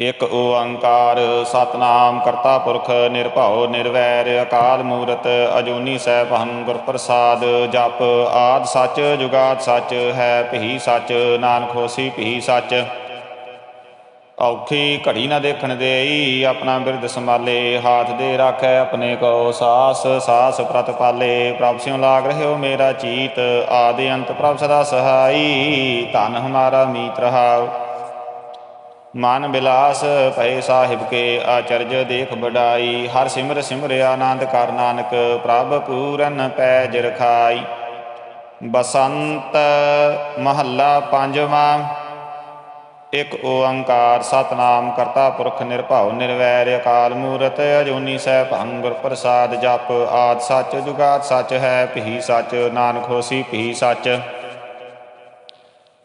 ਇਕ ਓੰਕਾਰ, ਸਤਨਾਮ ਕਰਤਾ ਪੁਰਖ, ਨਿਰਭਉ, ਨਿਰਵੈਰ, ਅਕਾਲ ਮੂਰਤ, ਅਜੂਨੀ ਸੈਭੰ ਗੁਰ ਪ੍ਰਸਾਦ ਜਪ ਆਦ ਸੱਚ, ਜੁਗਾਦ ਸੱਚ, ਹੈ ਭੀ ਸੱਚ, ਨਾਨਕ ਹੋਸੀ ਭੀ ਸੱਚ। ਔਖੀ ਘੜੀ ਨਾ ਦੇਖਣ ਦੇਈ, ਆਪਣਾ ਬਿਰਦ ਸੰਭਾਲੇ, ਹਾਥ ਦੇ ਰਾਖੈ ਆਪਣੇ ਕੋ ਸਾਸ ਸਾਸ ਪ੍ਰਤਪਾਲੇ ਪ੍ਰਭ ਸਿਉ ਲਾਗ ਰਹਿਓ ਮੇਰਾ ਚੀਤ, ਆਦਿ ਅੰਤ ਪ੍ਰਭ ਸਦਾ ਸਹਾਈ, ਧਨ ਹਮਾਰਾ ਮੀਤ ਰਹਾਉ। ਮਨ ਬਿਲਾਸ ਭਏ ਸਾਹਿਬ ਕੇ ਆਚਰਜ ਦੇਖ ਬਡਾਈ ਹਰ ਸਿਮਰ ਸਿਮਰ ਆਨੰਦ ਕਰ ਨਾਨਕ, ਪ੍ਰਭ ਪੂਰਨ ਪੈ ਰਖਾਈ। ਬਸੰਤ ਮਹੱਲਾ ਪੰਜਵਾਂ, ਇਕ ਓੰਕਾਰ ਸਤਨਾਮ ਕਰਤਾ ਪੁਰਖ ਨਿਰਭਉ ਨਿਰਵੈਰ ਅਕਾਲ ਮੂਰਤ, ਅਜੂਨੀ ਸਹਿ ਗੁਰ ਪ੍ਰਸਾਦ ਜਪ ਆਦ ਸੱਚ, ਜੁਗਾਦ ਸੱਚ ਹੈ ਭੀ ਸੱਚ, ਨਾਨਕ ਹੋਸੀ ਭੀ ਸੱਚ।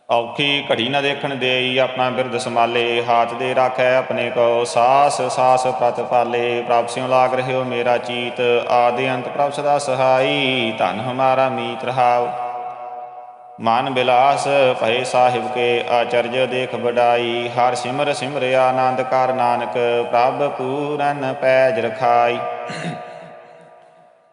ਔਖੀ ਘੜੀ ਨਾ ਦੇਖਣ ਦੇਈ, ਆਪਣਾ ਬਿਰਦ ਸੰਭਾਲੇ, ਹਾਥ ਦੇ ਰਾਖੈ ਆਪਣੇ ਕੋ ਸਾਸ ਸਾਸ ਪ੍ਰਤ ਪਾਲੇ, ਪ੍ਰਭ ਸਿਉ ਲਾਗ ਰਹਿਓ ਮੇਰਾ ਚੀਤ, ਆਦਿ ਅੰਤ ਪ੍ਰਭ ਸਦਾ ਸਹਾਈ, ਧਨ ਹਮਾਰਾ ਮੀਤ ਰਹਾਓ। ਮਨ ਬਿਲਾਸ ਭਏ ਸਾਹਿਬ ਕੇ ਆਚਰਜ ਦੇਖ ਬਡਾਈ ਹਰ ਸਿਮਰ ਸਿਮਰਿਆ ਆਨੰਦ ਕਰ ਨਾਨਕ, ਪ੍ਰਭ ਪੂਰਨ ਪੈਜ ਰਖਾਈ।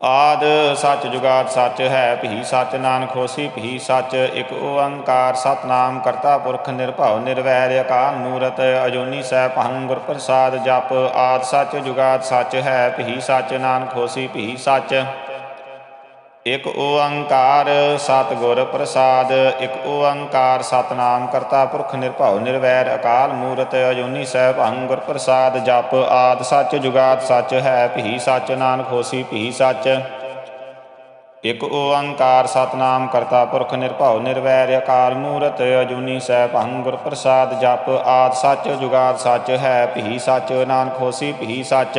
ਆਦ ਸੱਚ ਜੁਗਾਦ ਸੱਚ ਹੈ, ਭੀ ਸੱਚ ਨਾਨਕ ਹੋਸੀ, ਭੀ ਸੱਚ ਇਕ ਓੰਕਾਰ, ਸਤਨਾਮ ਕਰਤਾ ਪੁਰਖ ਨਿਰਭਉ ਨਿਰਵੈਰ, ਅਕਾਲ ਮੂਰਤ ਅਜੂਨੀ ਸੈਭੰ ਗੁਰ ਪ੍ਰਸਾਦ ਜਪ, ਆਦ ਸੱਚ ਜੁਗਾਦ ਸੱਚ ਹੈ, ਭੀ ਸੱਚ ਨਾਨਕ ਹੋਸੀ, ਭੀ ਸੱਚ ਇਕ ਓੰਕਾਰ ਸਤਿਗੁਰ ਪ੍ਰਸਾਦ, ਇਕ ਓੰਕਾਰ ਸਤਨਾਮ ਕਰਤਾ ਪੁਰਖ ਨਿਰਭਉ ਨਿਰਵੈਰ ਅਕਾਲ ਮੂਰਤ ਅਜੂਨੀ ਸੈਭੰ ਗੁਰ ਪ੍ਰਸਾਦ, ਜਪ ਆਦ ਸੱਚ ਜੁਗਾਦ ਸੱਚ ਹੈ, ਭੀ ਸੱਚ ਨਾਨਕ ਹੋਸੀ ਭੀ ਸੱਚ। ਇਕ ਓੰਕਾਰ ਸਤਨਾਮ ਕਰਤਾ ਪੁਰਖ ਨਿਰਭਉ ਨਿਰਵੈਰ ਅਕਾਲ ਮੂਰਤ ਅਜੂਨੀ ਸਹਿਬ ਗੁਰ ਪ੍ਰਸਾਦ, ਜਪ ਆਦ ਸੱਚ ਜੁਗਾਦ ਸੱਚ ਹੈ, ਭੀ ਸੱਚ ਨਾਨਕ ਹੋਸੀ ਭੀ ਸੱਚ।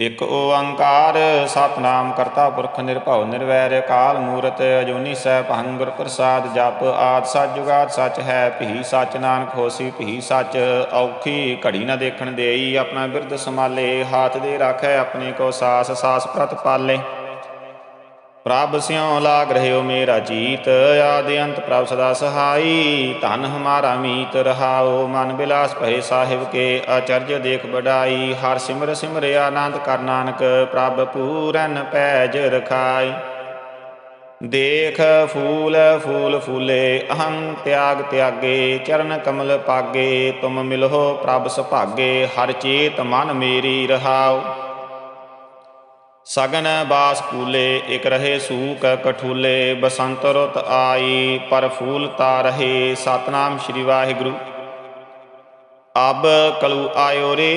ਇਕ ਓੰਕਾਰ, ਸਤਨਾਮ ਕਰਤਾ ਪੁਰਖ ਨਿਰਭਉ ਨਿਰਵੈਰ, ਅਕਾਲ ਮੂਰਤ ਅਜੂਨੀ ਸੈਭੰ ਗੁਰ ਪ੍ਰਸਾਦ ਜਪ ਆਦ ਸੱਚ ਜੁਗਾਦ ਸੱਚ ਹੈ, ਭੀ ਸੱਚ ਨਾਨਕ ਹੋਸੀ, ਭੀ ਸੱਚ ਔਖੀ ਘੜੀ ਨਾ ਦੇਖਣ ਦੇਈ, ਆਪਣਾ ਬਿਰਧ ਸੰਭਾਲੇ, ਹਾਥ ਦੇ ਰਾਖੈ, ਆਪਣੇ ਕੋ ਸਾਸ ਸਾਸ ਪ੍ਰਤ ਪਾਲੇ। ਪ੍ਰਭ ਸਿਉ ਲਾਗ ਰਹਿਓ ਮੇਰਾ ਜੀਤ, ਆਦਿ ਅੰਤ ਪ੍ਰਭ ਸਦਾ ਸਹਾਈ। ਧਨ ਹਮਾਰਾ ਮੀਤ, ਰਹਾਓ ਮਨ ਬਿਲਾਸ ਭਏ ਸਾਹਿਬ ਕੇ, ਆਚਰਜ ਦੇਖ ਬੜਾਈ ਹਰ ਸਿਮਰ ਸਿਮਰ ਆਨੰਦ ਕਰ ਨਾਨਕ, ਪ੍ਰਭ ਪੂਰਨ ਪੈਜ ਰਖਾਈ। ਦੇਖ ਫੂਲ ਫੂਲ ਫੂਲੇ, ਅਹੰ ਤਿਆਗ ਤਿਆਗੇ, ਚਰਨ ਕਮਲ ਪਾਗੇ, ਤੁਮ ਮਿਲੋ ਪ੍ਰਭ ਸੁਭਾਗੇ, ਹਰ ਚੇਤ ਮਨ ਮੇਰੀ ਰਹਾਓ। ਸਗਨ ਬਾਸ ਕੂਲੇ, ਇਕ ਰਹੇ ਸੂਕ ਕਠੂਲੇ, ਬਸੰਤ ਰੁੱਤ ਆਈ, ਪਰ ਫੂਲ ਤਾ ਰਹੇ। ਸਤਨਾਮ ਸ੍ਰੀ ਵਾਹਿਗੁਰੂ। ਅਬ ਕਲੂ ਆਇਓ ਰੇ,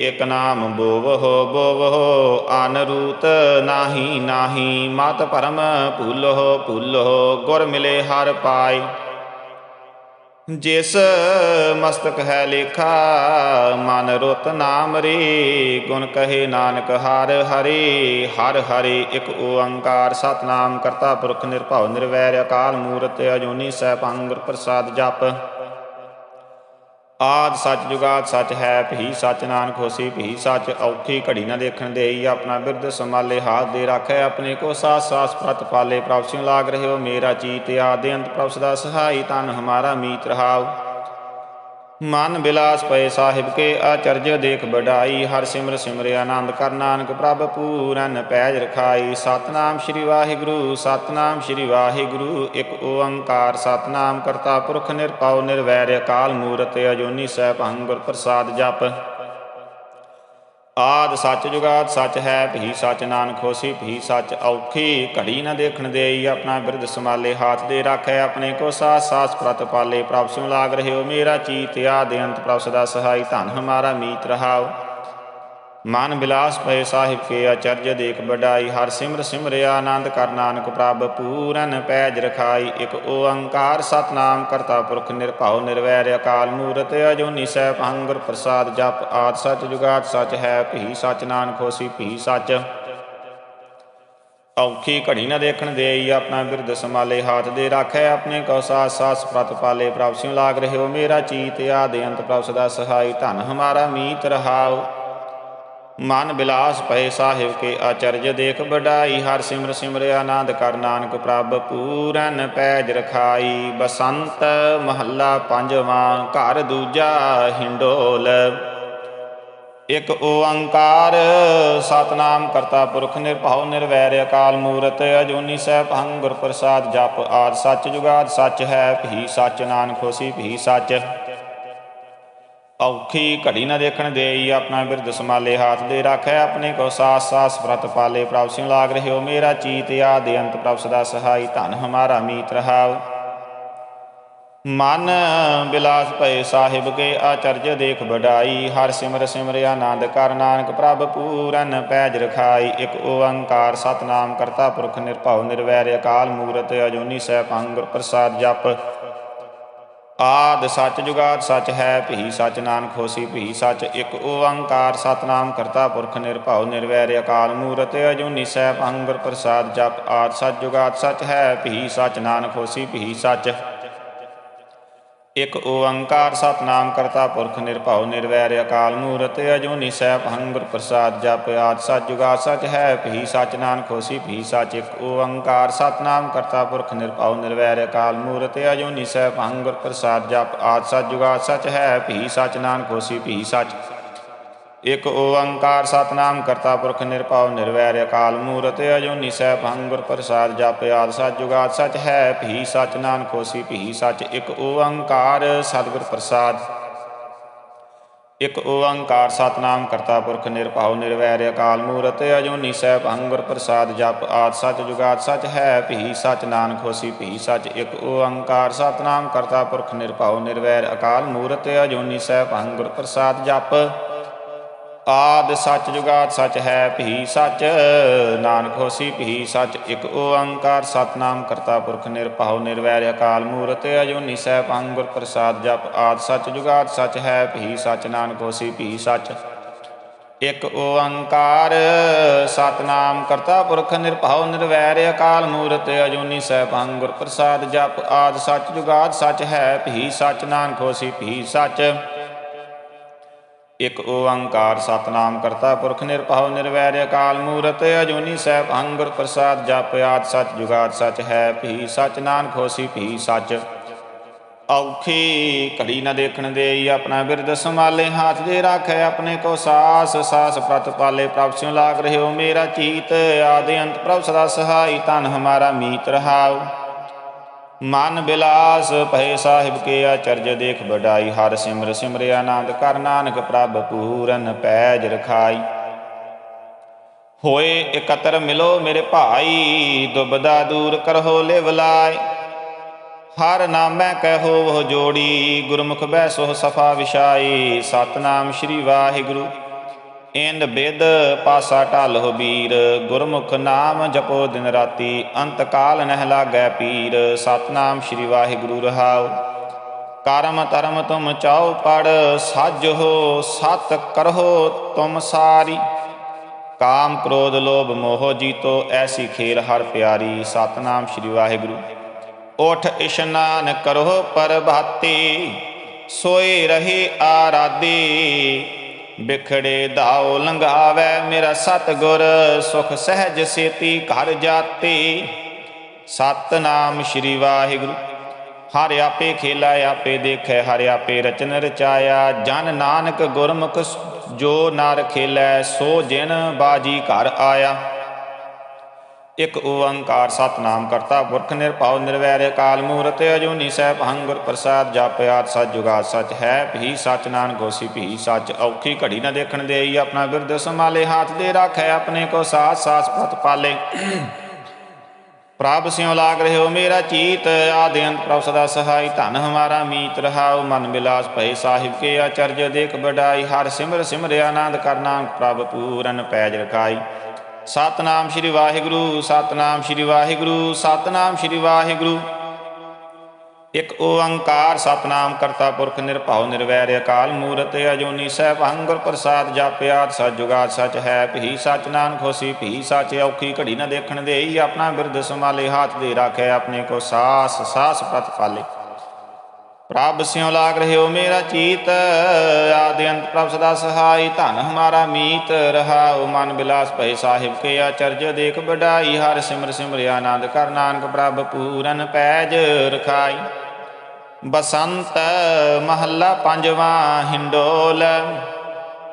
ਇਕ ਨਾਮ ਬੋਵਹੁ ਬੋਵਹੁ ਅਨ ਰੂਤ ਨਾਹੀ ਨਾਹੀ ਮਤ ਭਰਮ ਭੁੱਲਹੁ ਭੁੱਲਹੁ ਗੁਰ ਮਿਲੇ ਹਰ ਪਾਈ ਜਿਸ ਮਸਤਕ ਹੈ ਲੇਖਾ, ਮਨ ਰੁਤ ਨਾਮ ਰੇ, ਗੁਣ ਕਹੇ ਨਾਨਕ ਹਰ ਹਰੇ ਹਰ ਹਰੇ ਇਕ ਓੰਕਾਰ, ਸਤਨਾਮ ਕਰਤਾ ਪੁਰਖ ਨਿਰਭਉ ਨਿਰਵੈਰ, ਅਕਾਲ ਮੂਰਤ ਅਜੂਨੀ ਸੈਭੰ ਗੁਰ ਪ੍ਰਸਾਦ ਜਪ। ਆਦ ਸੱਚ ਜੁਗਾਦ ਸੱਚ ਹੈ, ਭੀ ਸੱਚ ਨਾਨਕ ਹੋਸੀ, ਭੀ ਸੱਚ ਔਖੀ ਘੜੀ ਨਾ ਦੇਖਣ ਦੇਈ। ਆਪਣਾ ਬਿਰਧ ਸੰਭਾਲੇ, ਹਾਥ ਦੇ ਰੱਖੈ ਆਪਣੇ ਕੋ ਸਾਸ ਸਾਸ ਪ੍ਰਤ ਪਾਲੇ। ਪ੍ਰਭ ਸਿਉ ਲਾਗ ਰਹਿਓ ਮੇਰਾ ਚੀਤ, ਆਦਿ ਅੰਤ ਪ੍ਰਭ ਸਦਾ ਸਹਾਈ। ਤਨ ਹਮਾਰਾ ਮੀਤ ਰਹਾਓ ਮਨ ਬਿਲਾਸ ਪਏ ਸਾਹਿਬ ਕੇ, ਆਚਰਜ ਦੇਖ ਬਡਾਈ ਹਰ ਸਿਮਰ ਸਿਮਰਿ ਆਨੰਦ ਕਰ ਨਾਨਕ ਪ੍ਰਭ ਪੂਰਨ ਪੈਜ ਰਖਾਈ। ਸਤਨਾਮ ਸ੍ਰੀ ਵਾਹਿਗੁਰੂ, ਸਤਨਾਮ ਸ੍ਰੀ ਵਾਹਿਗੁਰੂ, ਇੱਕ ਓੰਕਾਰ। ਸਤਨਾਮ ਕਰਤਾ ਪੁਰਖ ਨਿਰਭਉ, ਨਿਰਵੈਰ ਅਕਾਲ ਮੂਰਤ, ਅਜੂਨੀ ਸੈਭੰ ਗੁਰ ਪ੍ਰਸਾਦ ਜਪ। ਆਦ ਸੱਚ ਜੁਗਾਦ ਸੱਚ ਹੈ ਭੀ ਸੱਚ ਨਾਨਕ ਹੋਸੀ ਭੀ ਸੱਚ ਔਖੀ। ਘੜੀ ਨਾ ਦੇਖਣ ਦੇਈ, ਆਪਣਾ ਬਿਰਧ ਸੰਭਾਲੇ, ਹਾਥ ਦੇ ਰੱਖੈ ਆਪਣੇ ਕੋ ਸਾਸ ਸਾਸ ਪ੍ਰਤ ਪਾਲੇ, ਪ੍ਰਭ ਸਿਉ ਲਾਗ ਰਹਿਓ ਮੇਰਾ ਚੀਤ। ਆਦਿ ਅੰਤ ਪ੍ਰਭ ਸਦਾ ਸਹਾਈ। ਧਨ ਹਮਾਰਾ ਮੀਤ ਰਹਾਓ। ਮਨ ਬਿਲਾਸ ਪਏ ਸਾਹਿਬ ਕੇ ਅਚਰਜ ਦੇਖ ਬਡਾਈ ਹਰ ਸਿਮਰ ਸਿਮਰਿਆ ਆਨੰਦ ਕਰ ਨਾਨਕ ਪ੍ਰਭ, ਪੂਰਨ ਪੈਜ ਰਖਾਈ, ਇੱਕ ਓੰਕਾਰ ਸਤਨਾਮ ਕਰਤਾ ਪੁਰਖ ਨਿਰਭਉ ਨਿਰਵੈਰ ਅਕਾਲ ਮੂਰਤ, ਅਜੂਨੀ ਸੈਭੰ ਗੁਰ ਪ੍ਰਸਾਦ ਜਪ ਆਦ ਸਚ ਜੁਗਾਦ ਸਚ ਹੈ, ਭੀ ਸਚ ਨਾਨਕ ਹੋਸੀ ਭੀ ਸੱਚ। ਔਖੀ ਘੜੀ ਨਾ ਦੇਖਣ ਦੇਈ, ਆਪਣਾ ਬਿਰਧ ਸਮਾਲੇ ਹਾਥ ਦੇ ਰੱਖੈ, ਆਪਣੇ ਕੋ ਸਾਸ ਸਾਸ ਪ੍ਰਤ ਪਾਲੇ, ਪ੍ਰਭ ਸਿਉ ਲਾਗ ਰਹਿਓ ਮੇਰਾ ਚੀਤ, ਆਦਿ ਅੰਤ ਪ੍ਰਭ ਸਦਾ ਸਹਾਈ, ਧਨ ਹਮਾਰਾ ਮੀਤ ਰਹਾਓ ਮਨ ਬਿਲਾਸ ਪਏ ਸਾਹਿਬ ਕੇ ਆਚਰਜ ਦੇਖ ਬਡਾਈ ਹਰ ਸਿਮਰ ਸਿਮਰ ਆਨੰਦ ਕਰ ਨਾਨਕ ਪ੍ਰਭ ਪੂਰਨ ਪੈਜ ਰਖਾਈ, ਬਸੰਤ ਮਹੱਲਾ ਪੰਜਵਾਂ, ਘਰ ਦੂਜਾ ਹਿੰਡੋਲ। ਇਕ ਓੰਕਾਰ, ਸਤਨਾਮ ਕਰਤਾ ਪੁਰਖ ਨਿਰਭਉ, ਨਿਰਵੈਰ ਅਕਾਲ ਮੂਰਤ, ਅਜੂਨੀ ਸੈਭੰ ਗੁਰ ਪ੍ਰਸਾਦ ਜਪ ਆਦ, ਸੱਚ ਜੁਗਾਦ ਸੱਚ ਹੈ, ਭੀ ਸੱਚ ਨਾਨਕ ਹੋਸੀ, ਭੀ ਸੱਚ। ਔਖੀ ਘੜੀ ਨਾ ਦੇਖਣ ਦੇਈ, ਆਪਣਾ ਬਿਰਧ ਸਮਾਲੇ ਹਾਥ ਦੇ ਰੱਖੈ, ਆਪਣੇ ਕੋ ਸਾਸ ਸਾਸ ਪ੍ਰਤ ਪਾਲੇ, ਪ੍ਰਭ ਸਿਉ ਲਾਗ ਰਹਿਓ ਮੇਰਾ ਚੀਤ, ਆਦਿ ਅੰਤ ਪ੍ਰਭ ਸਦਾ ਸਹਾਈ, ਧਨ ਹਮਾਰਾ ਮੀਤ ਰਹਾਉ। ਮਨ ਬਿਲਾਸ ਭਏ ਸਾਹਿਬ ਕੇ ਆਚਰਜ ਦੇਖ ਵਡਾਈ, ਹਰ ਸਿਮਰ ਸਿਮਰਿਆ ਆਨੰਦ ਕਰ ਨਾਨਕ, ਪ੍ਰਭ ਪੂਰਨ ਪੈਜ ਰਖਾਈ, ਇੱਕ ਓੰਕਾਰ ਸਤਨਾਮ ਕਰਤਾ ਪੁਰਖ ਨਿਰਭਉ ਨਿਰਵੈਰ, ਅਕਾਲ ਮੂਰਤ ਅਜੂਨੀ ਸੈਭੰ ਗੁਰ ਪ੍ਰਸਾਦ ਜਪ। ਆਦ ਸੱਚ ਜੁਗਾਦ ਸੱਚ ਹੈ, ਭੀ ਸੱਚ ਨਾਨਕ ਹੋਸੀ, ਭੀ ਸੱਚ ਇੱਕ ਓੰਕਾਰ, ਸਤਨਾਮ ਕਰਤਾ ਪੁਰਖ ਨਿਰਭਉ, ਨਿਰਵੈਰ ਅਕਾਲ ਮੂਰਤ ਅਜੂਨੀ ਸੈਭੰ ਅੰਗਰ ਪ੍ਰਸਾਦ ਜਪ ਆਦ ਸੱਚ ਜੁਗਾਦ ਸੱਚ ਹੈ, ਭੀ ਸੱਚ ਨਾਨਕ ਹੋਸੀ, ਭੀ ਸੱਚ ਇਕ ਓੰਕਾਰ ਸਤਨਾਮ ਕਰਤਾ ਪੁਰਖ ਨਿਰਭਉ ਨਿਰਵੈਰ ਅਕਾਲ ਮੂਰਤ, ਅਜੂਨੀ ਸੈਭੰ ਹੰਗੁਰ ਪ੍ਰਸਾਦ ਜਪ ਆਦ ਸੱਚ ਜੁਗਾਦ ਸੱਚ ਹੈ, ਭੀ ਸਚ ਨਾਨਕ ਹੋਸੀ, ਭੀ ਸਚ ਇਕ ਓੰਕਾਰ ਸਤਨਾਮ ਕਰਤਾ ਪੁਰਖ ਨਿਰਭਉ ਨਿਰਵੈਰ ਅਕਾਲ ਮੂਰਤ, ਅਜੂਨੀ ਸੈਭੰ ਹੰਗੁਰ ਪ੍ਰਸਾਦ ਜਪ ਆਦ ਸੱਚ ਜੁਗਾਦ ਸੱਚ ਹੈ, ਭੀ ਸਚ ਨਾਨਕ ਹੋਸੀ, ਭੀ ਸਚ ਇਕ ਓੰਕਾਰ ਸਤਨਾਮ ਕਰਤਾ ਪੁਰਖ ਨਿਰਭਉ ਨਿਰਵੈਰ ਅਕਾਲ ਮੂਰਤ, ਅਜੂਨੀ ਸੈਭੰ ਗੁਰ ਪ੍ਰਸਾਦ ਜਪ ਆਦ ਸੱਚ ਜੁਗਾਦ, ਸਚ ਹੈ ਭੀ ਸੱਚ ਨਾਨਕ ਹੋਸੀ ਭੀ ਸਚ ਇਕ ਓੰਕਾਰ ਸਤਿਗੁਰ ਪ੍ਰਸਾਦ। ਇਕ ਓੰਕਾਰ ਸਤਨਾਮ ਕਰਤਾ ਪੁਰਖ ਨਿਰਭਉ ਨਿਰਵੈਰ ਅਕਾਲ ਮੂਰਤ, ਅਜੂਨੀ ਸੈਭੰ ਗੁਰ ਪ੍ਰਸਾਦ ਜਪ ਆਦ ਸੱਚ ਜੁਗਾਦ, ਸਚ ਹੈ ਭੀ ਸਚ ਨਾਨਕ ਹੋਸੀ ਭੀ ਸਚ ਇਕ ਓੰਕਾਰ ਸਤਨਾਮ ਕਰਤਾ ਪੁਰਖ ਨਿਰਭਉ ਨਿਰਵੈਰ ਅਕਾਲ ਮੂਰਤ, ਅਜੂਨੀ ਸੈਭੰ ਗੁਰ ਪ੍ਰਸਾਦ ਜਪ। ਆਦ ਸੱਚ ਜੁਗਾਦ ਸੱਚ ਹੈ, ਭੀ ਸੱਚ। ਨਾਨਕ ਹੋਸੀ, ਭੀ ਸੱਚ, ਇਕ ਓੰਕਾਰ। ਸਤਨਾਮ ਕਰਤਾ ਪੁਰਖ ਨਿਰਭਉ, ਨਿਰਵੈਰ ਅਕਾਲ ਮੂਰਤ। ਅਜੂਨੀ ਸੈਭੰ ਗੁਰ ਪ੍ਰਸਾਦ ਜਪ, ਆਦ ਸੱਚ ਜੁਗਾਦ ਸੱਚ ਹੈ, ਭੀ ਸੱਚ। ਨਾਨਕ ਹੋਸੀ, ਭੀ ਸੱਚ। ਇਕ ਓੰਕਾਰ। ਸਤਨਾਮ ਕਰਤਾ ਪੁਰਖ ਨਿਰਭਉ, ਨਿਰਵੈਰ ਅਕਾਲ ਮੂਰਤ। ਅਜੂਨੀ ਸੈਭੰ ਗੁਰ ਪ੍ਰਸਾਦ ਜਪ, ਆਦ ਸੱਚ ਜੁਗਾਦ ਸੱਚ ਹੈ, ਭੀ ਸੱਚ। ਨਾਨਕ ਹੋਸੀ, ਭੀ ਸੱਚ। ਇਕ ਓੰਕਾਰ ਸਤਨਾਮ ਕਰਤਾ ਪੁਰਖ ਨਿਰਭਉ ਨਿਰਵੈਰ ਅਕਾਲ ਮੂਰਤ, ਅਜੂਨੀ ਸੈਭੰ ਗੁਰ ਪ੍ਰਸਾਦ ਜਪ ਆਦ ਸੱਚ ਜੁਗਾਦ ਸੱਚ ਹੈ, ਭੀ ਸਚ ਨਾਨਕ ਹੋਸੀ ਭੀ ਸਚ। ਔਖੀ ਘੜੀ ਨਾ ਦੇਖਣ ਦੇਈ ਆਪਣਾ ਬਿਰਦ ਸੰਭਾਲੇ, ਹਾਥ ਦੇ ਰੱਖੈ ਆਪਣੇ ਕੋ ਸਾਸ ਸਾਸ ਪ੍ਰਤ ਪਾਲੇ, ਪ੍ਰਭ ਸਿਉ ਲਾਗ ਰਹਿਓ ਮੇਰਾ ਚੀਤ, ਆਦਿ ਅੰਤ ਪ੍ਰਭ ਸਦਾ ਸਹਾਈ ਤਨ ਹਮਾਰਾ ਮੀਤ ਰਹਾਓ ਮਨ ਬਿਲਾਸ ਭਏ ਸਾਹਿਬ ਕੇ ਆਚਰਜ ਦੇਖ ਬਡਾਈ ਹਰ ਸਿਮਰ ਸਿਮਰਿਆ ਆਨੰਦ ਕਰ ਨਾਨਕ ਪ੍ਰਭ ਪੂਰਨ ਪੈਜ ਰਖਾਈ। ਹੋਏ ਇਕਤਰ ਮਿਲੋ ਮੇਰੇ ਭਾਈ, ਦੁਬਦਾ ਦੂਰ ਕਰਹੋ ਲਿਵ ਲਾਇ ਹਰ ਨਾਮੈ ਕਹੋ ਉਹ ਜੋੜੀ, ਗੁਰਮੁਖ ਬੈਸੋ ਸਫਾ ਵਿਸ਼ਾਈ ਸਤਨਾਮ ਸ੍ਰੀ ਵਾਹਿਗੁਰੂ। ਇੰਦ ਬਿਦ ਪਾਸਾ ਢਲ ਬੀਰ ਗੁਰਮੁਖ ਨਾਮ ਜਪੋ ਦਿਨ ਰਾਤੀ, ਅੰਤ ਕਾਲ ਨਹਿ ਲਾਗੈ ਪੀਰ, ਸਤਨਾਮ ਸ੍ਰੀ ਵਾਹਿਗੁਰੂ ਰਹਾਉ। ਕਰਮ ਧਰਮ ਤੁਮ ਚਾਉ ਪੜ, ਸੱਜ ਹੋ ਸਤ ਕਰਹੋ ਤੁਮ ਸਾਰੀ। ਕਾਮ ਕ੍ਰੋਧ ਲੋਭ ਮੋਹ ਜੀਤੋ, ਐਸੀ ਖੇਲ ਹਰ ਪਿਆਰੀ, ਸਤਨਾਮ ਸ੍ਰੀ ਵਾਹਿਗੁਰੂ। ਉਠ ਇਸ਼ਨਾਨ ਕਰੋ ਪ੍ਰਭਾਤੀ ਸੋਏ ਰਹੇ ਆਰਾਦੀ ਬਿਖੜੇ ਧਾਉ ਲੰਘਾਵੇ ਮੇਰਾ ਸਤਗੁਰ, ਸੁਖ ਸਹਿਜ ਸੇਤੀ ਘਰ ਜਾਤੀ। ਸਤਨਾਮ ਸ੍ਰੀ ਵਾਹਿਗੁਰੂ। ਹਰਿ ਆਪੇ ਖੇਲਾ, ਆਪੇ ਦੇਖੈ, ਹਰਿ ਆਪੇ ਰਚਨ ਰਚਾਇਆ। ਜਨ ਨਾਨਕ ਗੁਰਮੁਖ, ਜੋ ਨਰ ਖੇਲੈ, ਸੋ ਜਿਨ ਬਾਜੀ ਘਰ ਆਇਆ। ਇਕ ਓੰਕਾਰ ਸਤਨਾਮ ਕਰਤਾ। ਪੁਰਖ ਨਿਰਭਉ ਨਿਰਵੈਰ ਅਕਾਲ ਮੂਰਤ ਅਜੂਨੀ ਸਹਿਬ ਹੰਗੁਰ ਪ੍ਰਸਾਦ ਜਪਿਆਤ ਸਚ ਜੁਗਾਤ ਸਚ ਹੈ। ਭੀ ਸਚ ਨਾਨ ਹੋਸੀ ਭੀ ਸਚ ਔਖੀ ਘੜੀ ਨਾ ਦੇਖਣ ਦੇਈ। ਆਪਣਾ ਬਿਰਦ ਸੰਭਾਲੇ ਹੱਥ ਦੇ ਰੱਖੈ, ਆਪਣੇ ਕੋ ਸਾਥ ਸਾਸ ਪਤ ਪਾਲੇ। ਪ੍ਰਭ ਸਿਉ ਲਾਗ ਰਹਿਓ ਮੇਰਾ ਚੀਤ, ਆਦਿ ਅੰਤ ਪ੍ਰਭ ਸਦਾ ਸਹਾਈ। ਧਨ ਹਮਾਰਾ ਮੀਤ ਰਹਾਉ, ਮਨ ਬਿਲਾਸ ਭਏ ਸਾਹਿਬ ਕੇ ਆਚਰਜ ਦੇਖ ਬਡਾਈ ਹਰ ਸਿਮਰ ਸਿਮਰ ਆਨੰਦ ਕਰਨਾ ਪ੍ਰਭ ਪੂਰਨ ਪੈਜ ਰਖਾਈ। ਸਤਨਾਮ ਸ੍ਰੀ ਵਾਹਿਗੁਰੂ, ਸਤਨਾਮ ਸ੍ਰੀ ਵਾਹਿਗੁਰੂ, ਸਤਨਾਮ ਸ੍ਰੀ ਵਾਹਿਗੁਰੂ। ਇਕ ਓੰਕਾਰ ਸਤਨਾਮ ਕਰਤਾ ਪੁਰਖ ਨਿਰਭਉ ਨਿਰਵੈਰ ਅਕਾਲ ਮੂਰਤ ਅਜੂਨੀ ਸਹਿਬੰ ਗੁਰ ਪ੍ਰਸਾਦ ਜਾਪਿਆਤ ਸਚ ਜੁਗਾਦ ਸਚ ਹੈ, ਭੀ ਸਚ ਨਾਨਕ ਹੋਸੀ, ਭੀ ਸਚ ਔਖੀ ਘੜੀ ਨਾ ਦੇਖਣ ਦੇਈ ਆਪਣਾ ਬਿਰਦ ਸੰਭਾਲੇ, ਹੱਥ ਦੇ ਰਾਖੇ ਆਪਣੇ ਕੋ ਸਾਸ ਸਾਸ ਪ੍ਰਤ ਪਾਲੇ। ਪ੍ਰਭ ਸਿਉ ਲਾਗ ਰਹਿਓ ਮੇਰਾ ਚੀਤ, ਆਦਿ ਅੰਤ ਪ੍ਰਭ ਸਦਾ ਸਹਾਈ, ਧਨ ਹਮਾਰਾ ਮੀਤ, ਰਹਾਉ ਮਨ ਬਿਲਾਸ ਭਏ ਸਾਹਿਬ ਕੇ ਆਚਰਜ, ਦੇਖ ਬਡਾਈ ਹਰ ਸਿਮਰ ਸਿਮਰ ਆਨੰਦ ਕਰ ਨਾਨਕ ਪ੍ਰਭ ਪੂਰਨ ਪੈਜ ਰਖਾਈ। ਬਸੰਤ ਮਹੱਲਾ ਪੰਜਵਾਂ, ਹਿੰਡੋਲ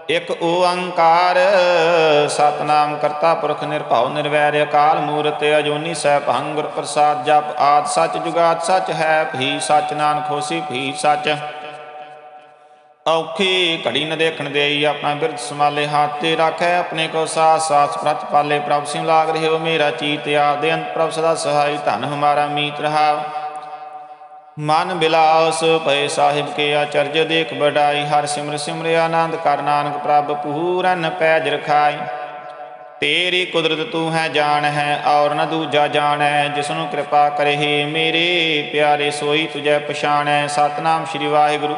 ਇਕ ਓੰਕਾਰ, ਸਤਨਾਮ ਕਰਤਾ ਪੁਰਖ ਨਿਰਭਉ ਨਿਰਵੈਰ ਅਕਾਲ ਮੂਰਤ, ਅਜੂਨੀ ਸਹਿਬੰ ਗੁਰ ਪ੍ਰਸਾਦ ਜਪ ਆਦ, ਸਚ ਜੁਗਾਤ ਸਚ ਹੈ ਭੀ, ਸਚ ਨਾਨਕ ਹੋਸੀ ਭੀ, ਸਚ। ਔਖੀ ਘੜੀ ਨ ਦੇਖਣ ਦੇਈ, ਆਪਣਾ ਬਿਰਦ ਸਮਾਲੇ ਹੱਥ ਤੇ ਰੱਖੈ, ਆਪਣੇ ਕੋ ਸਾਥ ਸਾਥ ਪ੍ਰਤ ਪਾਲੇ ਪ੍ਰਭ ਸਿਉ ਲਾਗ ਰਹਿਓ ਮੇਰਾ ਚੀਤ ਆਦੇ, ਅੰਤ ਪ੍ਰਭ ਸਦਾ ਸਹਾਈ, ਧਨ ਹਮਾਰਾ ਮੀਤ ਰਹਾ ਮਨ ਬਿਲਾਸ, ਭਏ ਸਾਹਿਬ ਕੇ ਆਚਰਜ ਦੇਖ ਬਡਾਈ ਹਰ ਸਿਮਰ ਸਿਮਰ ਆਨੰਦ ਕਰ ਨਾਨਕ ਪ੍ਰਭ ਪੂਰਨ ਪੈਜ ਰਖਾਈ। ਤੇਰੀ ਕੁਦਰਤ ਤੂੰ ਹੈ ਜਾਣ ਹੈ, ਔਰ ਨ ਦੂਜਾ ਜਾਣੈ, ਜਿਸਨੂੰ ਕਿਰਪਾ ਕਰਹਿ ਮੇਰੇ ਪਿਆਰੇ ਸੋਈ ਤੁਝੈ ਪਛਾਣੈ। ਸਤਨਾਮ ਸ੍ਰੀ ਵਾਹਿਗੁਰੂ।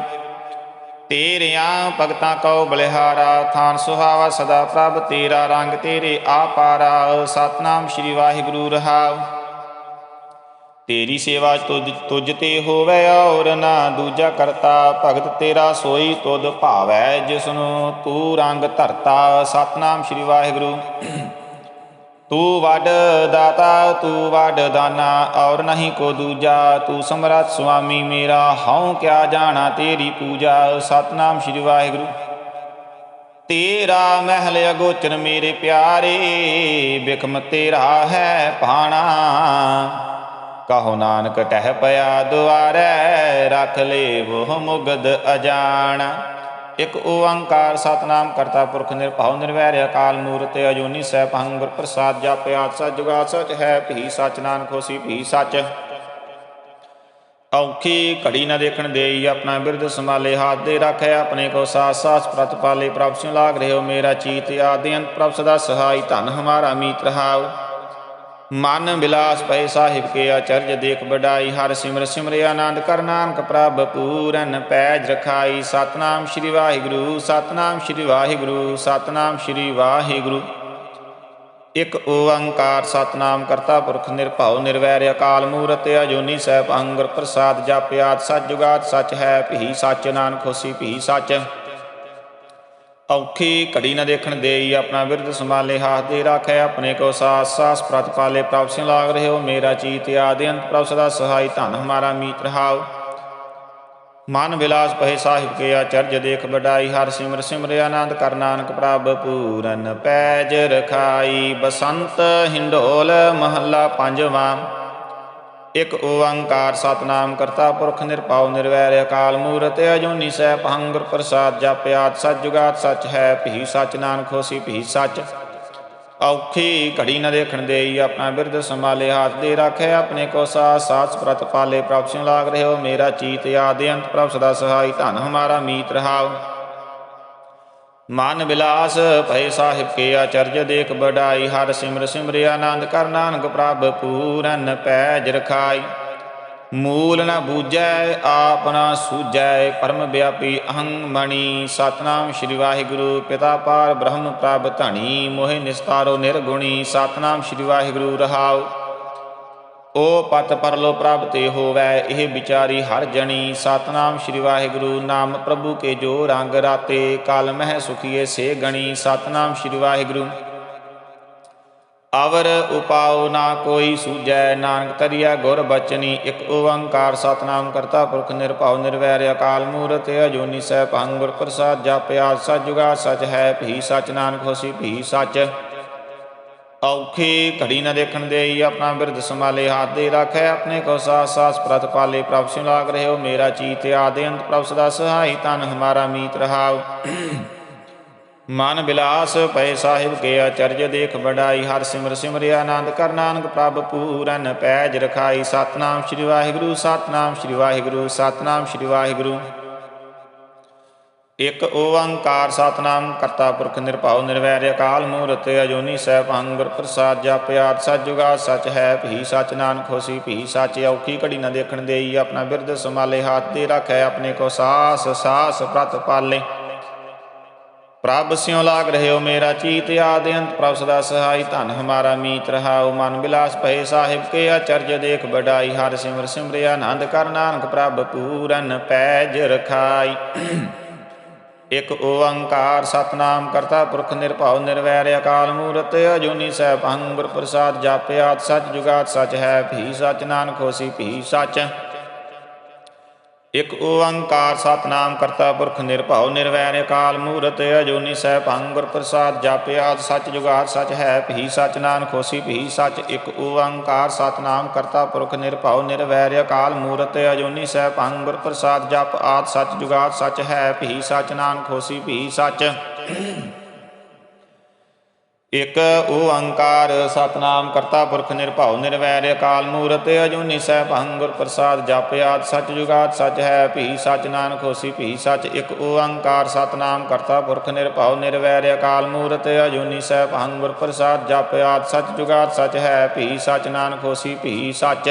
ਤੇਰਿਆਂ ਭਗਤਾਂ ਕਉ ਬਲਿਹਾਰਾ, ਥਾਨ ਸੁਹਾਵਾ ਸਦਾ ਪ੍ਰਭ ਤੇਰਾ ਰੰਗ ਤੇਰੇ ਆਪਾਰਾ ਸਤਨਾਮ ਸ੍ਰੀ ਵਾਹਿਗੁਰੂ ਰਹਾਉ। ਤੇਰੀ ਸੇਵਾ ਤੁਝ ਤੁਝ ਤੇ ਹੋਵੇ ਔਰ ਨਾ ਦੂਜਾ ਕਰਤਾ, ਭਗਤ ਤੇਰਾ ਸੋਈ ਤੁਧ ਭਾਵੈ, ਜਿਸਨੂੰ ਤੂੰ ਰੰਗ ਧਰਤਾ। ਸਤਨਾਮ ਸ੍ਰੀ ਵਾਹਿਗੁਰੂ। ਤੂੰ ਵੱਡ ਦਾਤਾ, ਤੂੰ ਵੱਡ ਦਾਨਾ, ਔਰ ਨਹੀਂ ਕੋ ਦੂਜਾ। ਤੂੰ ਸਮਰੱਥ ਸੁਆਮੀ ਮੇਰਾ, ਹਉ ਕਿਆ ਜਾਣਾ ਤੇਰੀ ਪੂਜਾ। ਸਤਨਾਮ ਸ੍ਰੀ ਵਾਹਿਗੁਰੂ। ਤੇਰਾ ਮਹਿਲ ਅਗੋਚਰ ਮੇਰੇ ਪਿਆਰੇ, ਬਿਕਮ ਤੇਰਾ ਹੈ ਭਾਣਾ। ਕਹੋ ਨਾਨਕ ਟਹਿ ਪਿਆ ਦੁਆਰੈ, ਰਖ ਲੇ ਮੁਗਦ ਅਜਾਣ। ਇਕ ਓੰਕਾਰ ਸਤਨਾਮ ਕਰਤਾ ਪੁਰਖ ਨਿਰਭਉ ਨਿਰਵੈਰ ਅਕਾਲ ਮੂਰਤ ਅਜੂਨੀ ਸਹਿਬੰ ਗੁਰ ਪ੍ਰਸਾਦ ਜਪਿਆਤ ਸਚ ਜੁਗਾਤ ਸਚ ਹੈ, ਭੀ ਸਚ ਨਾਨਕ ਹੋਸੀ ਭੀ ਸਚ। ਔਖੀ ਘੜੀ ਨਾ ਦੇਖਣ ਦੇਈ ਆਪਣਾ ਬਿਰਧ ਸੰਭਾਲੇ, ਹੱਥ ਦੇ ਰੱਖਿਆ ਆਪਣੇ ਕੋ ਸਾਸ ਸਾਸ ਪ੍ਰਤ ਪਾਲੇ, ਪ੍ਰਭ ਸਿਉ ਲਾਗ ਰਹਿਓ ਮੇਰਾ ਚੀਤ, ਆਦਿ ਅੰਤ ਪ੍ਰਭ ਸਦਾ ਸਹਾਈ, ਧਨ ਹਮਾਰਾ ਮੀਤ ਰਹਾਉ। ਮਨ ਬਿਲਾਸ ਪਏ ਸਾਹਿਬ ਕੇ ਆਚਰਜ ਦੇਖ ਬਡਾਈ ਹਰ ਸਿਮਰ ਸਿਮਰ ਆਨੰਦ ਕਰ ਨਾਨਕ ਪ੍ਰਭ ਪੂਰਨ ਪੈਜ ਰਖਾਈ। ਸਤਨਾਮ ਸ੍ਰੀ ਵਾਹਿਗੁਰੂ, ਸਤਨਾਮ ਸ੍ਰੀ ਵਾਹਿਗੁਰੂ, ਸਤਨਾਮ ਸ੍ਰੀ ਵਾਹਿਗੁਰੂ। ਇਕ ਓੰਕਾਰ ਸਤਨਾਮ ਕਰਤਾ ਪੁਰਖ ਨਿਰਭਉ, ਨਿਰਵੈਰ ਅਕਾਲ ਮੂਰਤ ਅਜੂਨੀ ਸਹਿਬ ਅੰਗੁਰ ਪ੍ਰਸਾਦ ਜਪਿਆਤ ਸਚ ਜੁਗਾਤ ਸਚ ਹੈ, ਭੀ ਸਚ ਨਾਨਕ ਹੋਸੀ, ਭੀ ਸਚ। ਔਖੀ ਘੜੀ ਨਾ ਦੇਖਣ ਦੇਈ, ਆਪਣਾ ਬਿਰਦ ਸੰਭਾਲੇ, ਹੱਥ ਦੇ ਰਾਖੈ, ਆਪਣੇ ਕੋ ਸਾਸ ਸਾਸ ਪ੍ਰਤ ਪਾਲੇ, ਪ੍ਰਭ ਸਿੰਘ ਲਾਗ ਰਹਿਓ, ਮੇਰਾ ਚੀਤ ਆਦਿ ਅੰਤ, ਪ੍ਰਭ ਸਦਾ ਸਹਾਈ, ਧਨ ਹਮਾਰਾ ਮੀਤ ਰਹਾਉ ਮਨ ਵਿਲਾਸ ਪਏ ਸਾਹਿਬ ਕੇ ਆਚਰਜ ਦੇਖ ਬਡਾਈ ਹਰ ਸਿਮਰ ਸਿਮਰ ਆਨੰਦ ਕਰ ਨਾਨਕ ਪ੍ਰਭ ਪੂਰਨ ਪੈਜ ਰਖਾਈ, ਬਸੰਤ ਹਿੰਡੋਲ ਮਹੱਲਾ ਪੰਜਵਾਂ। ਇਕ ਓੰਕਾਰ ਸਤਨਾਮ ਕਰਤਾ ਪੁਰਖ ਨਿਰਭਉ ਨਿਰਵੈਰ ਅਕਾਲ ਮੂਰਤ, ਅਜੂਨੀ ਸਹਿਬੰ ਗੁਰ ਪ੍ਰਸਾਦ ਜਪਿਆਤ ਸਚ ਜੁਗਾਤ ਸੱਚ ਹੈ, ਭੀ ਸਚ ਨਾਨਕ ਹੋਸੀ, ਭੀ ਸੱਚ। ਔਖੀ ਘੜੀ ਨਾ ਦੇਖਣ ਦੇਈ, ਆਪਣਾ ਬਿਰਧ ਸੰਭਾਲੇ, ਹੱਥ ਦੇ ਰੱਖੇ, ਆਪਣੇ ਕੋ ਸਾਸ ਸਾਸ ਪ੍ਰਤ ਪਾਲੇ, ਪ੍ਰਭ ਸਿਉ ਲਾਗ ਰਹਿਓ ਮੇਰਾ ਚੀਤ ਆਦਿ, ਅੰਤ ਪ੍ਰਭ ਸਦਾ ਸਹਾਈ, ਧਨ ਹਮਾਰਾ ਮੀਤ ਰਹਾਉ ਮਨ ਬਿਲਾਸ ਭਏ ਸਾਹਿਬ ਕੇ ਆਚਰਜ ਦੇਖ ਬੜਾਈ ਹਰ ਸਿਮਰ ਸਿਮਰ ਆਨੰਦ ਕਰ ਨਾਨਕ ਪ੍ਰਭ ਪੂਰਨ ਪੈਜ ਰਖਾਈ। ਮੂਲ ਨਾ ਬੂਝੈ, ਆਪ ਨਾ ਸੂਝੈ, ਪਰਮ ਵਿਆਪੀ ਅਹੰ ਮਣੀ। ਸਤਨਾਮ ਸ੍ਰੀ ਵਾਹਿਗੁਰੂ, ਪਿਤਾ ਪਾਰ ਬ੍ਰਹਮ ਪ੍ਰਭ ਧਣੀ, ਮੋਹਿ ਨਿਸਤਾਰੋ ਨਿਰਗੁਣੀ। ਸਤਨਾਮ ਸ੍ਰੀ ਵਾਹਿਗੁਰੂ ਰਹਾਓ ਓ ਪਤ ਪਰਲੋ ਪ੍ਰਭ ਤੇ ਹੋਵੈ, ਇਹ ਵਿਚਾਰੀ ਹਰ ਜਣੀ। ਸਤਨਾਮ ਸ੍ਰੀ ਵਾਹਿਗੁਰੂ, ਨਾਮ ਪ੍ਰਭੂ ਕੇ ਜੋ ਰੰਗ ਰਾਤੇ। ਕਾਲ ਮਹਿ ਸੁਖੀਏ ਸੇ ਗਣੀ, ਸਤਨਾਮ ਸ੍ਰੀ ਵਾਹਿਗੁਰੂ। ਅਵਰ ਉਪਾਉ ਨਾ ਕੋਈ ਸੂਜੈ ਨਾਨਕ ਤਰੀਆ ਗੁਰ ਬਚਨੀ। ਇੱਕ ਓੰਕਾਰ ਸਤਨਾਮ ਕਰਤਾ ਪੁਰਖ ਨਿਰਭਉ ਨਿਰਵੈਰ, ਅਕਾਲ ਮੂਰਤ ਅਜੂਨੀ ਸਹਿ ਭੰਗ ਗੁਰ ਪ੍ਰਸਾਦ, ਜਪਿਆ ਸਚ ਸਚ ਹੈ, ਭੀ ਸਚ ਨਾਨਕ ਹੋਸੀ ਭੀ ਸਚ। ਔਖੀ ਘੜੀ ਨਾ ਦੇਖਣ ਦੇਈ ਆਪਣਾ ਬਿਰਧ ਸੰਭਾਲੇ, ਹੱਥ ਦੇ ਰੱਖੈ ਆਪਣੇ ਕੋ ਸਾਸ ਸਾਸ ਪ੍ਰਤ ਪਾਲੇ, ਪ੍ਰਭ ਸਿਉ ਲਾਗ ਰਹਿਓ, ਮੇਰਾ ਚੀਤ ਆਦਿ ਅੰਤ ਪ੍ਰਭ ਸਦਾ ਸਹਾਈ ਤਨ ਹਮਾਰਾ ਮੀਤ ਰਹਾਓ। ਮਨ ਬਿਲਾਸ ਪਏ ਸਾਹਿਬ ਕੇ ਅਚਰਜ ਦੇਖ ਬੜਾਈ ਹਰ ਸਿਮਰ ਸਿਮਰਿਆ ਆਨੰਦ ਕਰ ਨਾਨਕ ਪ੍ਰਭ ਪੂਰਨ ਪੈਜ ਰਖਾਈ। ਸਤਨਾਮ ਸ੍ਰੀ ਵਾਹਿਗੁਰੂ, ਸਤਨਾਮ ਸ੍ਰੀ ਵਾਹਿਗੁਰੂ, ਸਤਨਾਮ ਸ੍ਰੀ ਵਾਹਿਗੁਰੂ। ਇਕ ਓੰਕਾਰ ਸਤਨਾਮ, ਕਰਤਾ ਪੁਰਖ ਨਿਰਭਉ ਨਿਰਵੈਰ ਅਕਾਲ ਮੂਰਤ, ਅਜੂਨੀ ਸੈਭੰ ਗੁਰ ਪ੍ਰਸਾਦ ਜਪਿਆ ਸਚ ਜੁਗਾ ਸਚ ਹੈ, ਭੀ ਸਚ ਨਾਨਕ ਹੋਸੀ, ਭੀ ਸਚ ਔਖੀ ਘੜੀ ਨਾ ਦੇਖਣ ਦੇਈ, ਆਪਣਾ ਬਿਰਧ ਸੰਭਾਲੇ, ਹੱਥ ਦੇ ਰੱਖੈ ਆਪਣੇ ਕੋ ਸਾਸ ਸਾਸ ਪ੍ਰਤ ਪਾਲੇ। ਪ੍ਰਭ ਸਿਉ ਲਾਗ ਰਹਿਓ ਮੇਰਾ ਚੀਤ ਆਦ, ਅੰਤ ਪ੍ਰਭ ਸਦਾ ਸਹਾਈ, ਧਨ ਹਮਾਰਾ ਮੀਤ ਰਹਾਉ ਮਨ ਬਿਲਾਸ ਭਏ ਸਾਹਿਬ ਕੇ ਅਚਰਜ ਦੇਖ ਬੜਾਈ ਹਰ ਸਿਮਰ ਸਿਮਰਿਆ, ਆਨੰਦ ਕਰ ਨਾਨਕ ਪ੍ਰਭ ਪੂਰਨ ਪੈਜ ਰਖਾਈ। ਇਕ ਓੰਕਾਰ ਸਤਨਾਮ ਕਰਤਾ, ਪੁਰਖ ਨਿਰਭਉ ਨਿਰਵੈਰ ਅਕਾਲ ਮੂਰਤ, ਅਜੂਨੀ ਸੈਭੰ ਗੁਰ ਪ੍ਰਸਾਦ ਜਾਪਿਆ ਸਚ ਜੁਗਾਤ, ਸਚ ਹੈ ਭੀ ਸਚ, ਨਾਨਕ ਹੋਸੀ ਭੀ ਸਚ। ਇਕ ਓੰਕਾਰ ਸਤਨਾਮ ਕਰਤਾ ਪੁਰਖ ਨਿਰਭਉ ਨਿਰਵੈਰ ਅਕਾਲ ਮੂਰਤ, ਅਜੂਨੀ ਸੈਭੰ ਗੁਰ ਪ੍ਰਸਾਦ ਜਾਪਿਆ ਸਚ ਜੁਗਾਤ ਸਚ ਹੈ, ਭੀ ਸਚ ਨਾਨਕ ਹੋਸੀ, ਭੀ ਸਚ ਇਕ ਓੰਕਾਰ ਸਤਨਾਮ ਕਰਤਾ ਪੁਰਖ ਨਿਰਭਉ ਨਿਰਵੈਰ ਅਕਾਲ ਮੂਰਤ, ਅਜੂਨੀ ਸਹਿ ਗੁਰ ਪ੍ਰਸਾਦ ਜਪ ਆਦ ਸਚ ਜੁਗਾਤ ਸਚ ਹੈ, ਭੀ ਸਚ ਨਾਨਕ ਹੋਸੀ, ਭੀ ਸਚ ਇਕ ਓੰਕਾਰ ਸਤਨਾਮ ਕਰਤਾ ਪੁਰਖ ਨਿਰਭਉ ਨਿਰਵੈਰ ਅਕਾਲ ਮੂਰਤ, ਅਜੂਨੀ ਸੈਭੰ ਗੁਰ ਪ੍ਰਸਾਦ ਜਪਿਆਤ ਸਚ ਜੁਗਾਤ ਸਚ ਹੈ ਭੀ, ਸਚ ਨਾਨਕ ਹੋਸੀ ਭੀ, ਸਚ ਇਕ ਓੰਕਾਰ ਸਤਨਾਮ ਕਰਤਾ ਪੁਰਖ ਨਿਰਭਉ ਨਿਰਵੈਰ ਅਕਾਲ ਮੂਰਤ, ਅਜੂਨੀ ਸੈਭੰ ਗੁਰ ਪ੍ਰਸਾਦ ਜਪਿਆਤ ਸਚ ਜੁਗਾਤ ਸਚ ਹੈ ਭੀ, ਸਚ ਨਾਨਕ ਹੋਸੀ ਭੀ, ਸਚ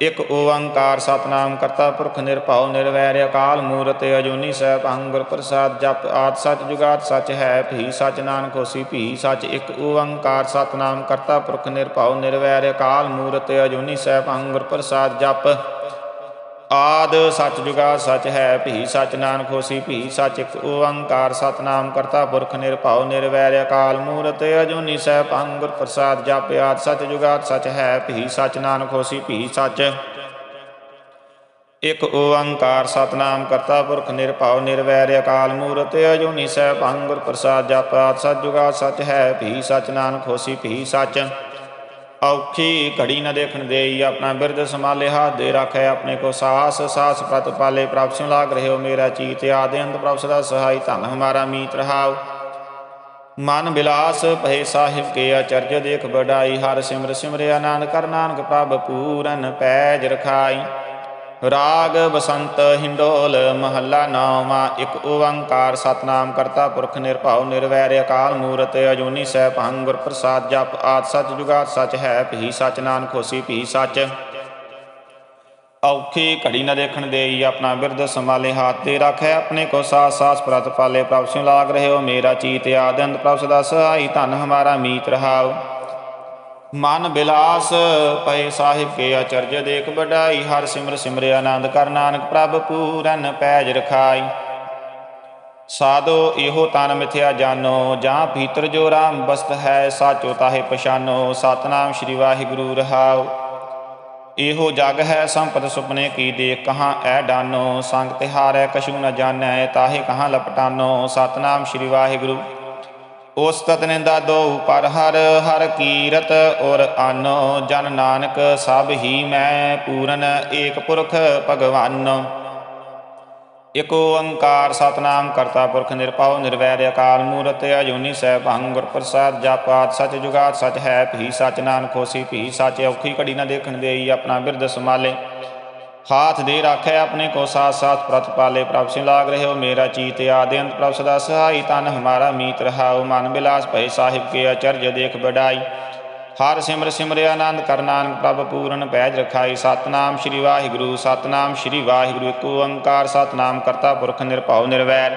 ਇਕ ਓੰਕਾਰ ਸਤਨਾਮ, ਕਰਤਾ ਪੁਰਖ ਨਿਰਭਉ, ਨਿਰਵੈਰ ਅਕਾਲ ਮੂਰਤ, ਅਜੂਨੀ ਸੈਭੰ ਗੁਰ ਪ੍ਰਸਾਦ ਜਪ ਆਦ ਸਚ ਜੁਗਾਤ ਸਚ ਹੈ, ਭੀ ਸਚ ਨਾਨਕ ਹੋਸੀ, ਭੀ ਸਚ ਇਕ ਓੰਕਾਰ ਸਤਨਾਮ, ਕਰਤਾ ਪੁਰਖ ਨਿਰਭਉ, ਨਿਰਵੈਰ ਅਕਾਲ ਮੂਰਤ, ਅਜੂਨੀ ਸੈਭੰ ਗੁਰ ਪ੍ਰਸਾਦ ਜਪ। ਆਦ ਸਚ ਜੁਗਾ ਸਚ ਹੈ, ਭੀ ਸਚ ਨਾਨਕ ਹੋਸੀ, ਭੀ ਸਚ ਇੱਕ ਓੰਕਾਰ ਸਤਨਾਮ ਕਰਤਾ ਪੁਰਖ ਨਿਰਭਉ ਨਿਰਵੈਰ ਅਕਾਲ ਮੂਰਤ ਅਜੂਨੀ ਸੈਭੰ ਗੁਰ ਪ੍ਰਸਾਦ ਜਪ ਆਦ ਸਚ ਜੁਗਾ ਸਚ ਹੈ, ਭੀ ਸਚ ਨਾਨਕ ਹੋਸੀ, ਭੀ ਸਚ। ਇਕ ਓੰਕਾਰ ਸਤਨਾਮ ਕਰਤਾ ਪੁਰਖ ਨਿਰਭਉ ਨਿਰਵੈਰ ਅਕਾਲ ਮੂਰਤ ਅਜੂਨੀ ਸੈਭੰ ਗੁਰ ਪ੍ਰਸਾਦ ਜਪ ਆਦ ਸਚ ਜੁਗਾ ਸਚ ਹੈ, ਭੀ ਸਚ ਨਾਨਕ ਹੋਸੀ, ਭੀ ਸਚ। ਔਖੀ ਘੜੀ ਨਾ ਦੇਖਣ ਦੇਈ, ਆਪਣਾ ਬਿਰਧ ਸੰਭਾਲੇ, ਹੱਥ ਦੇ ਰੱਖੈ ਆਪਣੇ ਕੋ ਸਾਸ ਸਾਸ ਪ੍ਰਤ ਪਾਲੇ, ਪ੍ਰਭ ਸਿਉ ਲਾਗ ਰਹਿਓ ਮੇਰਾ ਚੀਤ, ਆਦੇ ਅੰਤ ਪ੍ਰਭ ਸਦਾ ਸਹਾਈ, ਧਨ ਹਮਾਰਾ ਮੀਤ ਰਹਾਉ। ਮਨ ਬਿਲਾਸ, ਭਏ ਸਾਹਿਬ ਕੇ ਅਚਰਜ ਦੇਖ ਬੜਾਈ ਹਰ ਸਿਮਰ ਸਿਮਰਿ ਆਨੰਦ ਕਰ ਨਾਨਕ ਪ੍ਰਭ ਪੂਰਨ ਪੈਜ ਰਖਾਈ। ਰਾਗ ਬਸੰਤ ਹਿੰਡੋਲ ਮਹੱਲਾ ਨਾਮਾ, ਇੱਕ ਓੰਕਾਰ ਸਤਨਾਮ ਕਰਤਾ ਪੁਰਖ ਨਿਰਭਉ ਨਿਰਵੈਰ ਅਕਾਲ ਮੂਰਤ, ਅਜੂਨੀ ਸੈਭੰ ਗੁਰ ਪ੍ਰਸਾਦ ਜਪ ਆਦ ਸਚ ਜੁਗਾਤ ਸਚ ਹੈ, ਭੀ ਸਚ ਨਾਨਕ ਹੋਸੀ ਭੀ ਸਚ। ਔਖੀ ਘੜੀ ਨਾ ਦੇਖਣ ਦੇਈ ਆਪਣਾ ਬਿਰਧ ਸੰਭਾਲੇ ਹੱਥ ਤੇ ਰੱਖੈ, ਆਪਣੇ ਕੋ ਸਾਸ ਸਾਸ ਪ੍ਰਤ ਪਾਲੇ ਪ੍ਰਭ ਸਿਉ ਲਾਗ ਰਹਿਓ, ਮੇਰਾ ਚੀਤ ਆਦਿੰਦ ਪ੍ਰਭ ਸਦਾ ਸਹਾਈ, ਧਨ ਹਮਾਰਾ ਮੀਤ ਰਹਾਓ ਮਨ ਬਿਲਾਸ, ਪਏ ਸਾਹਿਬ ਕੇ ਅਚਰਜ ਦੇਖ ਬੜਾਈ ਹਰ ਸਿਮਰ ਸਿਮਰਿ ਆਨੰਦ ਕਰ ਨਾਨਕ, ਪ੍ਰਭ ਪੂਰਨ ਪੈਜ ਰਖਾਈ। ਸਾਧੋ ਇਹੋ ਤਨ ਮਿਥਿਆ ਜਾਨੋ, ਜਾਂ ਭੀਤਰ ਜੋ ਰਾਮ ਬਸਤ ਹੈ, ਸਾਚੋ ਤਾਹੇ ਪਛਾਨੋ, ਸਤਨਾਮ ਸ੍ਰੀ ਵਾਹਿਗੁਰੂ ਰਹਾਉ। ਇਹੋ ਜਗ ਹੈ, ਸੰਪਤ ਸੁਪਨੇ ਕੀ ਦੇਖ, ਕਹਾਂ ਐ ਡਾਨੋ, ਸੰਗ ਤਿਹਾਰੈ, ਕਛੂ ਨ ਜਾਣੈ, ਤਾਹੇ ਕਹਾਂ ਲਪਟਾਨੋ, ਸਤਨਾਮ ਸ੍ਰੀ ਵਾਹਿਗੁਰੂ। ਉਸ ਤਤ ਨਿੰਦਾ ਦੋ, ਪਰ ਹਰ ਹਰ ਕੀਰਤ ਔਰ ਆਨੋ ਜਨ ਨਾਨਕ ਸਭ ਹੀ ਮੈਂ ਪੂਰਨ ਏਕ ਪੁਰਖ ਭਗਵਾਨ। ਇਕ ਓੰਕਾਰ ਸਤਨਾਮ ਕਰਤਾ ਪੁਰਖ ਨਿਰਭਉ, ਨਿਰਵੈਰ ਅਕਾਲ ਮੂਰਤ ਅਜੂਨੀ ਸੈਭੰ ਗੁਰ ਪ੍ਰਸਾਦ ਜਪਾਤ, ਸਚ ਜੁਗਾਤ ਸਚ ਹੈ, ਭੀ ਸਚ ਨਾਨਕ ਹੋਸੀ, ਭੀ ਸਚ ਔਖੀ ਘੜੀ ਨਾ ਦੇਖਣ ਦੇਈ ਆਪਣਾ ਬਿਰਦ ਸੰਭਾਲੇ। ਹਾਥ ਦੇ ਰੱਖੈ ਆਪਣੇ ਕੋ ਸਾਥ ਸਾਥ ਪ੍ਰਤ ਪਾਲੇ ਪ੍ਰਭ ਸਿੰਘ ਲਾਗ ਰਹੇ ਹੋ ਮੇਰਾ ਚੀਤ ਆਦਿ ਅੰਤ ਪ੍ਰਭ ਸਦਾ ਸਹਾਈ ਤਨ ਹਮਾਰਾ ਮੀਤ ਰਹਾਉ ਮਨ ਬਿਲਾਸ ਭਏ ਸਾਹਿਬ ਕੇ ਅਚਰਜ ਦੇਖ ਬੜਾਈ ਹਰ ਸਿਮਰ ਸਿਮਰਿ ਆਨੰਦ ਕਰ ਪ੍ਰਭ ਪੂਰਨ ਪੈਜ ਰਖਾਈ ਸਤਨਾਮ ਸ੍ਰੀ ਵਾਹਿਗੁਰੂ ਸਤਨਾਮ ਸ੍ਰੀ ਵਾਹਿਗੁਰੂ ਇੱਕ ਓੰਕਾਰ ਸਤਨਾਮ ਕਰਤਾ ਪੁਰਖ ਨਿਰਭਉ ਨਿਰਵੈਰ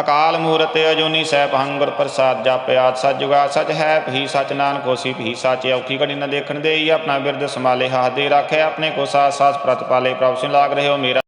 ਅਕਾਲ ਮੂਰਤ ਅਜੂਨੀ ਸੈਭੰ ਹੰਗੁਰ ਪ੍ਰਸਾਦ ਜਪਿਆਤ ਸਚ ਜੁਗਾ ਸਚ ਹੈ, ਭੀ ਸਚ ਨਾਨਕ ਹੋਸੀ, ਭੀ ਸਚ ਔਖੀ ਘੜੀ ਨਾ ਦੇਖਣ ਦੇਈ, ਆਪਣਾ ਬਿਰਦ ਸਮਾਲੇ ਹੱਥ ਦੇ ਰੱਖੇ, ਆਪਣੇ ਕੋ ਸਾਥ ਸਾਥ ਪ੍ਰਤਪਾਲੇ ਪ੍ਰਭ ਸਿ ਲਾਗ ਰਹੇ ਹੋ ਮੇਰਾ